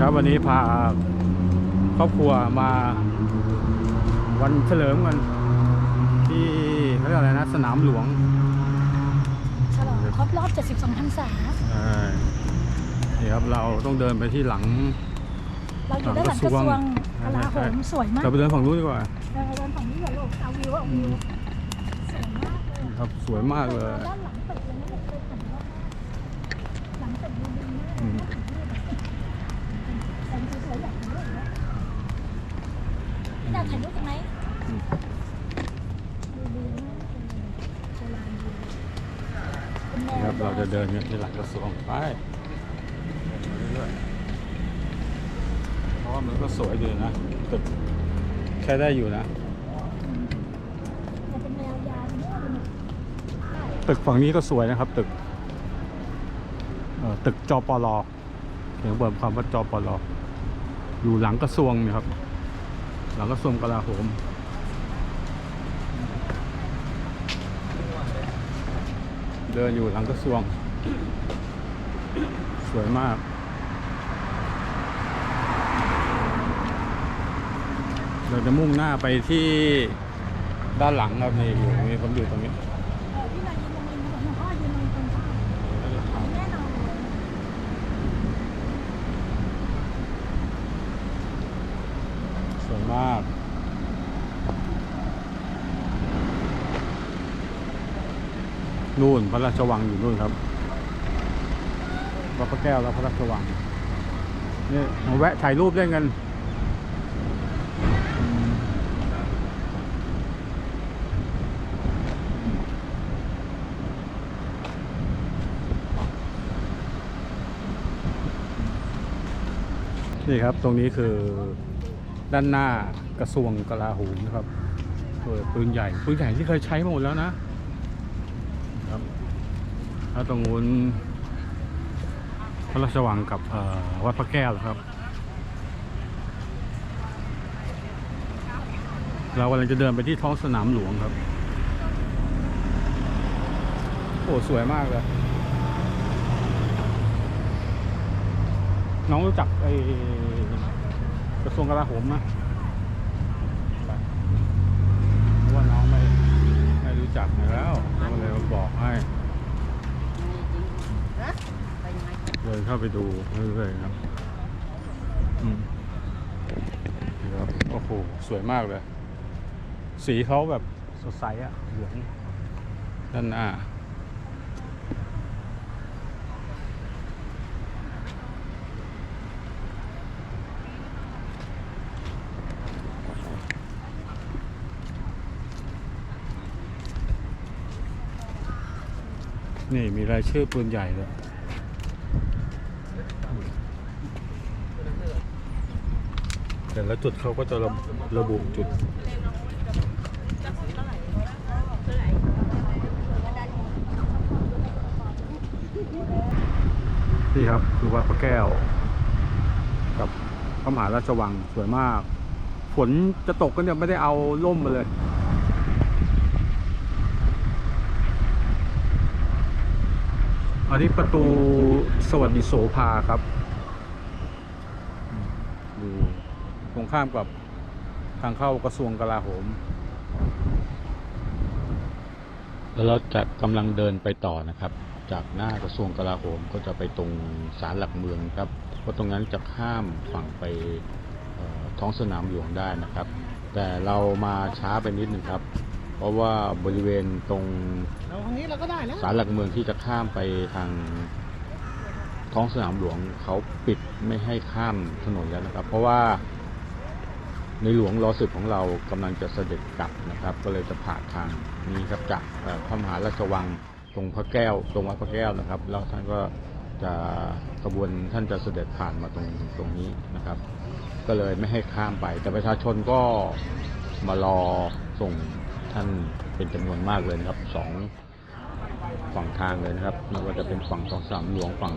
ครับวันนี้พาครอบครัวมาวันเฉลิมกันที่เขาเรียกอะไรนะ สนามหลวงฉลองครบรอบ 72พรรษาเออนี่ครับเราต้องเดินไปที่หลัง เราอยู่ด้านหลังกระทรวงกลาโหมสวยมากเราไปเดินฝั่งนู้นดีกว่าเดินเดินฝั่งนี้เหรอลูกเอาวิวเอาวิวสวยมากเลยครับสวยมากเลยด้านหลังตึกเลยนะเด็กเคยเห็นว่าหลังตึกดูดีมาก อืม แต่งสวยๆแบบนี้เลยนะพี่ดาวถ่ายรูปกันไหมดูดีมากเลยโบราณดีเป็นแน นี่ ว ครับ เราจะเดินกันที่หลังกระทรวงไปเรื่อยๆเพราะว่ามันก็สวยดีนะตึกแค่ได้อยู่นะ ตึกฝั่งนี้ก็สวยนะครับ ตึกตึกจปลเขียนบนความว่าจปลอยู่หลังกระทรวงนี่ยครับ หลังกระทรวงกลาโหม เดินอยู่หลังกระทรวง สวยมาก เราจะมุ่งหน้าไปที่ด้านหลังครับนี่อยู่ตรงนี้ผมอยู่ตรงนี้เออพี่นายยืนตรงนี้นะหลวงพ่อยืนตรงตรงข้างแน่นอน สวยมาก นู่นพระราชวังอยู่นู่นครับวัดพระแก้วแล้วพระราชวังนี่มาแวะถ่ายรูปเล่นกันนี่ครับ ตรงนี้คือด้านหน้ากระทรวงกลาโหมนะครับเปิดปืนใหญ่ปืนใหญ่ที่เคยใช้หมดแล้วนะ แล้วตรงนู้นพระราชวังกับวัดพระแก้วครับ เรากำลังจะเดินไปที่ท้องสนามหลวงครับ โอ้สวยมากเลย น้องรู้จักไอ้กระทรวงกลาโหมนะเพราะว่าน้องไม่ไม่รู้จักแล้วก็เลยมาบอกให้ เดินเข้าไปดูเรื่อยๆครับอืมนี่ครับ โอ้โห สวยมากเลย สีเขาแบบสดใสอะเหลืองด้านหน้า นี่มีรายชื่อปืนใหญ่เลยแต่ละจุดเขาก็จะระระบุจุดนี่ครับคือวัดพระแก้ว กับพระมหาราชวังสวยมาก ฝนจะตกก็เนี่ยไม่ได้เอาล่มมาเลย นนี้ประตูสวัสดิโสภาครับอยู่ตรงข้ามกับทางเข้ากระทรวงกลาโหม แล้วเราจะกำลังเดินไปต่อนะครับ จากหน้ากระทรวงกลาโหมก็จะไปตรงศาลหลักเมืองครับเพราะตรงนั้นจะข้ามฝั่งไปท้องสนามหลวงได้นะครับ แต่เรามาช้าไปนิดนึงครับ เพราะว่าบริเวณตรงเราทางนี้เราก็ได้แล้วศาลหลักเมืองที่จะข้ามไปทางท้องสนามหลวงเขาปิดไม่ให้ข้ามถนนแล้วนะครับ เพราะว่าในหลวงรอสิบของเรากำลังจะเสด็จกลับนะครับ ก็เลยจะผ่านทางนี้ครับจากเอ่อพระมหาราชวังตรงพระแก้ว ตรงวัดพระแก้วนะครับ แล้วท่านก็จะกระบวนท่านจะเสด็จผ่านมาตรงตรงนี้นะครับ ก็เลยไม่ให้ข้ามไป แต่ประชาชนก็มารอส่ง ท่านเป็นจำนวนมากเลยนะครับสองฝั่งทางเลยนะครับไม่ว่าจะเป็นฝั่งสองสามหลวงฝั่ง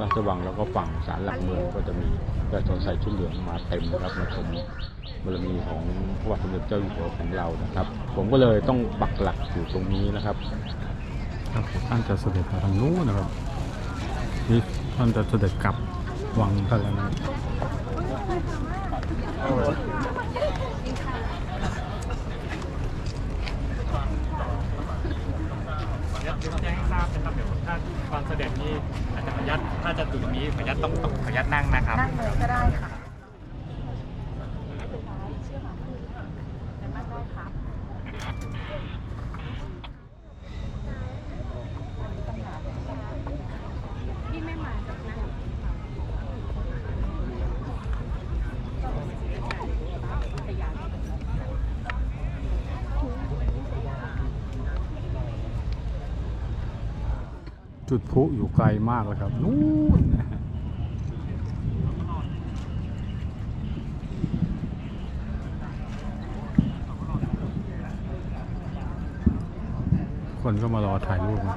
ราชวังแล้วก็ฝั่งศาลหลักเมืองก็จะมีประชาชนใส่ชุดเหลืองมาเต็มนะครับมาชมบารมีของพระบาทสมเด็จเจ้าอยู่หัวของเรานะครับ ผมก็เลยต้องปักหลักอยู่ตรงนี้นะครับครับท่านจะเสด็จมาทางนู้นนะครับนี่ท่านจะเสด็จกลับวังท่านแล้วนะ ขออนุญาตแจ้งให้ทราบนะครับเดี๋ยวถ้าตอน เสด็จนี่อาจจะขออนุญาตถ้าจะอยู่ตรงนี้ขออนุญาตต้องต้องขออนุญาตนั่งนะครับ นั่งเลยก็ได้ค่ะ จุดพุอยู่ไกลมากเลยครับ นู่นคนก็มารอถ่ายรูปนะ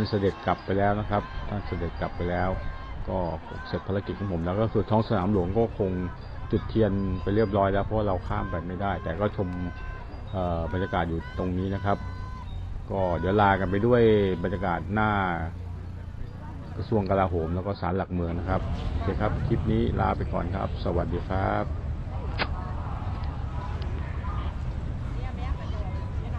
านเสด็จกลับไปแล้วนะครับ ท่านเสด็จกลับไปแล้ว ก็เสร็จภารกิจของผมแล้วก็คือท้องสนามหลวงก็คงจุดเทียนไปเรียบร้อยแล้วเพราะเราข้ามไปไม่ได้ แต่ก็ชมบรรยากาศอยู่ตรงนี้นะครับ ก็เดี๋ยวลากันไปด้วยบรรยากาศหน้ากระทรวงกลาโหมแล้วก็ศาลหลักเมืองนะครับโอเคครับ คลิปนี้ลาไปก่อนครับ สวัสดีครับ